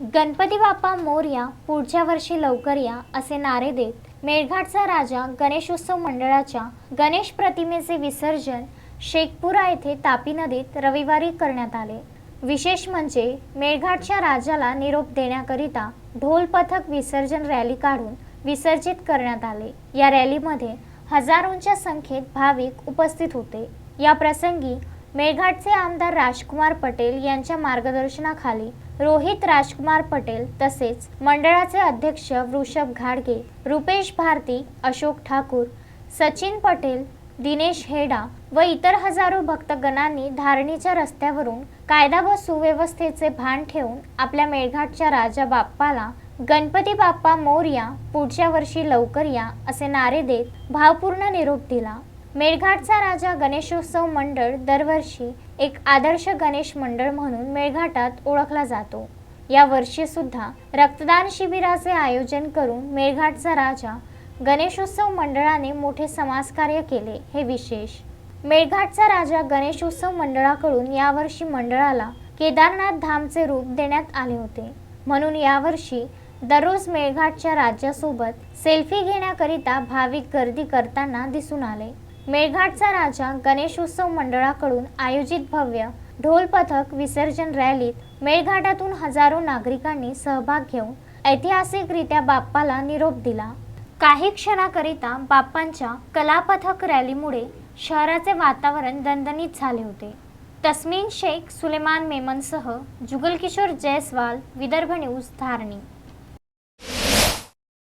गणपती बाप्पा मोर्या पुढच्या वर्षी लवकर या असे नारे देत मेळघाटचा राजा गणेशोत्सव मंडळाच्या गणेश प्रतिमेचे विसर्जन शेखपुरा येथे तापी नदीत रविवारी करण्यात आले. विशेष म्हणजे मेळघाटच्या राजाला निरोप देण्याकरिता ढोल पथक विसर्जन रॅली काढून विसर्जित करण्यात आले. या रॅलीमध्ये हजारोंच्या संख्येत भाविक उपस्थित होते. या प्रसंगी मेळघाटचे आमदार राजकुमार पटेल यांच्या मार्गदर्शनाखाली रोहित राजकुमार पटेल तसेच मंडळाचे अध्यक्ष वृषभ घाडगे रुपेश भारती अशोक ठाकूर सचिन पटेल दिनेश हेडा व इतर हजारो भक्तगणांनी धारणीच्या रस्त्यावरून कायदा व सुव्यवस्थेचे भान ठेवून आपल्या मेळघाटच्या राजा बाप्पाला गणपती बाप्पा मोर्या पुढच्या वर्षी लवकर या असे नारे देत भावपूर्ण निरोप दिला. मेळघाटचा राजा गणेशोत्सव मंडळ दरवर्षी एक आदर्श गणेश मंडळ म्हणून मेळघाटात ओळखला जातो. या वर्षी सुद्धा रक्तदान शिबिराचे आयोजन करून मेळघाटचा राजा गणेशोत्सव मंडळाने मोठे समाजकार्य केले हे विशेष. मेळघाटचा राजा गणेशोत्सव मंडळाकडून यावर्षी मंडळाला केदारनाथ धामचे रूप देण्यात आले होते. म्हणून यावर्षी दररोज मेळघाटच्या राज्यासोबत सेल्फी घेण्याकरिता भाविक गर्दी करताना दिसून आले. मेळघाटचा राजा गणेशोत्सव मंडळाकडून आयोजित भव्य ढोल पथक विसर्जन रॅलीत मेळघाटातून हजारो नागरिकांनी सहभाग घेऊन ऐतिहासिकरित्या बाप्पाला निरोप दिला. काही क्षणाकरिता बाप्पांच्या कलापथक रॅलीमुळे शहराचे वातावरण दणदणीत झाले होते. तस्मीन शेख सुलेमान मेमनसह जुगलकिशोर जयस्वाल विदर्भ न्यूज धारणी.